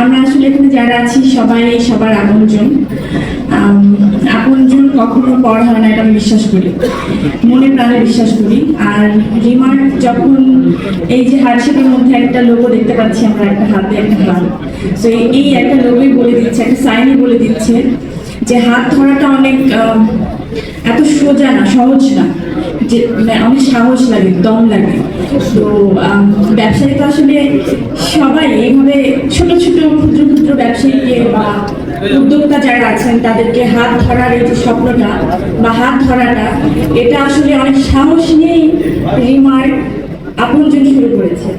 আমরা আসলে এখানে যারা আছি, সবাই সবার আপনজন। আপনজন কখনো পর হয় না, এটা আমি বিশ্বাস করি। মনে প্রাণে বিশ্বাস করি। আর রিমার যখন এই যে হার্টশেপের মধ্যে একটা লোগো দেখতে পাচ্ছি আমরা, একটা হাতে, একটা হাত। তো এই একটা লোগোই বলে দিচ্ছে, একটা সাইনই বলে দিচ্ছে যে হাত ধরাটা অনেক এত সোজা না, সহজ না। যে মানে অনেক সাহস লাগে, দম লাগে। তো ব্যবসায়ী তো আসলে সবাই এইভাবে ছোট ছোট ক্ষুদ্র ক্ষুদ্র ব্যবসায়ীকে বা উদ্যোক্তা যারা আছেন, তাদেরকে হাত ধরার এই যে স্বপ্নটা বা হাত ধরাটা, এটা আসলে অনেক সাহস নিয়েই রিমার আপনজন শুরু করেছে।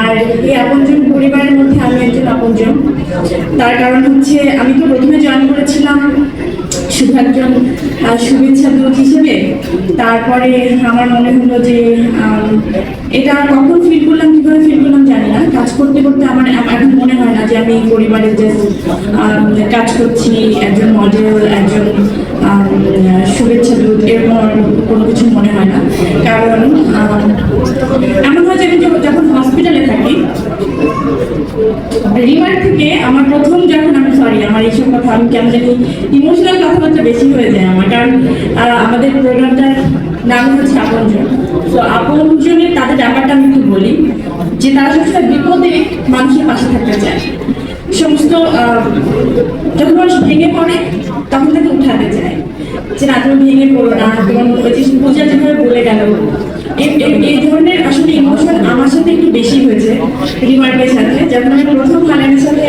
আর এই আপনজন পরিবারের মধ্যে আমি একজন আপনজন। তার কারণ হচ্ছে, আমি তো প্রথমে জয়েন শুধু একজন শুভেচ্ছা দূত হিসেবে। তারপরে আমার মনে হলো যে এটা কখন ফিল করলাম, কীভাবে ফিল করলাম জানি না। কাজ করতে করতে আমার এখন মনে হয় না যে আমি পরিবারের যে কাজ করছি, একজন মডেল একজন শুভেচ্ছা দূত, এরকম কোনো কিছু মনে হয় না। কারণ এমন হয় যে আমি যখন- হসপিটালে থাকি রিমার থেকে আমার প্রথম যখন আমি সরি আমার এইসব কথা আমি কেন জানি ইমোশনাল কথাবার্তা বেশি হয়ে যায় আমার, কারণ আমাদের প্রোগ্রামটার নাম হচ্ছে আপনজন তো আপনজনের তাদের ব্যাপারটা আমি একটু বলি, যে তারা সবসময় বিপদে মানুষের পাশে থাকতে চায়। সমস্ত যখন মানুষ ভেঙে পড়ে, তখন তাকে উঠাতে চায়। যে না, তুমি ভেঙে পড়ো না, তোমার ওই যে পূজা যেভাবে বলে গেল এই- ধরনের আসলে ইমোশন আমার সাথে একটু বেশি হয়েছে রিমার্কের সাথে। যখন আমি প্রথম খানের সাথে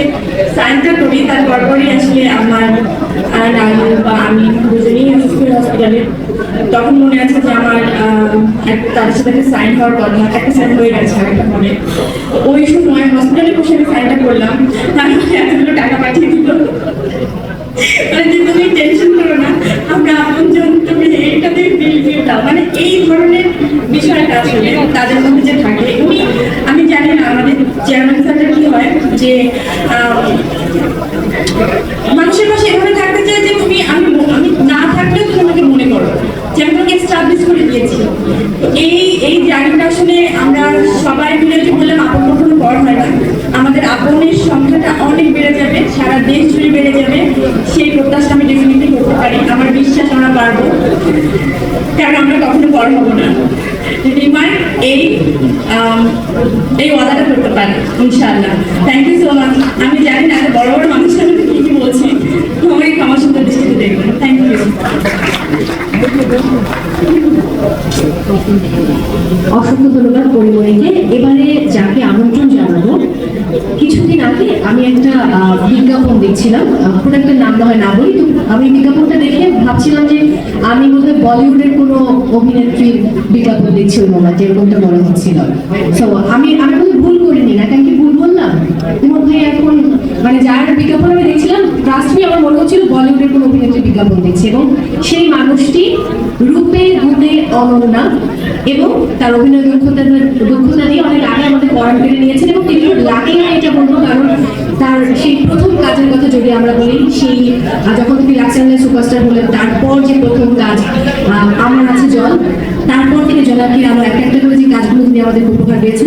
সাইনটা করি তার পরপরই আসলে আমার আহ, নানু বা আমি দুজনেই সিভিল হসপিটালে তখন মনে আছে যে আমার তাদের সাথে সাইন হওয়ার কথা একটা সাইন হয়ে গেছে আর একটা ফোনে ওই সময় হসপিটালে বসে আমি সাইনটা করলাম। তার মধ্যে এতগুলো টাকা পাঠিয়ে দিল। মানে তুমি টেনশন করো না আমরা আপনজন তুমি এইটাতে বিল দিয়ে দাও মানে এই ধরনের বিষয়টা আসলে তাদের মধ্যে যে থাকে আমি জানি না আমাদের চেয়ারম্যান স্যারটা কি হয় যে মানুষের পাশে এভাবে থাকতে চাই যে তুমি আমি আমি না থাকলেও তুমি মনে করো যে আমি তোমাকে এস্টাবলিশ করে দিয়েছি এই এই জার্নিটা আসলে আমরা সবাই মিলে যে বললাম আপন কখনো বড় হয় না আমাদের আপনের সংখ্যাটা অনেক বেড়ে যাবে সারা দেশ জুড়ে বেড়ে যাবে সেই প্রত্যাশা আমি ডেফিনেটলি করতে পারি আমার বিশ্বাস আমরা পারব কারণ আমরা কখনো বড় হব না। এই এই ওয়াদাটা করতে পারি, ইনশাআল্লাহ। থ্যাংক ইউ সো মাচ আমি জানি না বড় বড় আমি কি কি বলছি আমাকে ক্ষমা সুন্দর দৃষ্টিতে দেখবেন থ্যাংক ইউ অসংখ্য ধন্যবাদ এবারে যাকে আমন্ত্রণ জানাব, কিছুদিন আগে আমি একটা বিজ্ঞাপন দেখছিলাম। প্রোডাক্টের নাম না হয়, না বলি, তো আমি বিজ্ঞাপনটা দেখে ভাবছিলাম যে আমি বোধহয় বলিউডের কোনো অভিনেত্রীর বিজ্ঞাপন দেখছি ওই মোমেন্টে এরকমটা মনে হচ্ছিল। আমি আমি বোধহয় ভুল করিনি, না কেন কি ভুল বললাম? তোমার ভাই এখন মানে যার বিজ্ঞাপন আমি দেখছিলাম রাষ্ট্রী আমার মনে হচ্ছিল বলিউডের কোনো অভিনেত্রীর বিজ্ঞাপন দেখছি। এবং সেই মানুষটি অনন্যা এবং তার অভিনয় দক্ষতা দক্ষতা দিয়ে অনেক আগে আমাদের পয়েন্ট কেড়ে নিয়েছেন এবং তিনি লাগে না এটা বলব, কারণ তার সেই প্রথম কাজের কথা যদি আমরা বলি, সেই যখন তিনি রাক্সানের সুপারস্টার হলেন, তারপর যে প্রথম কাজ আমার আছে জল, তারপর থেকে জলাকে আমরা একটা একটা করে যে কাজগুলো তিনি আমাদের উপকার দিয়েছেন।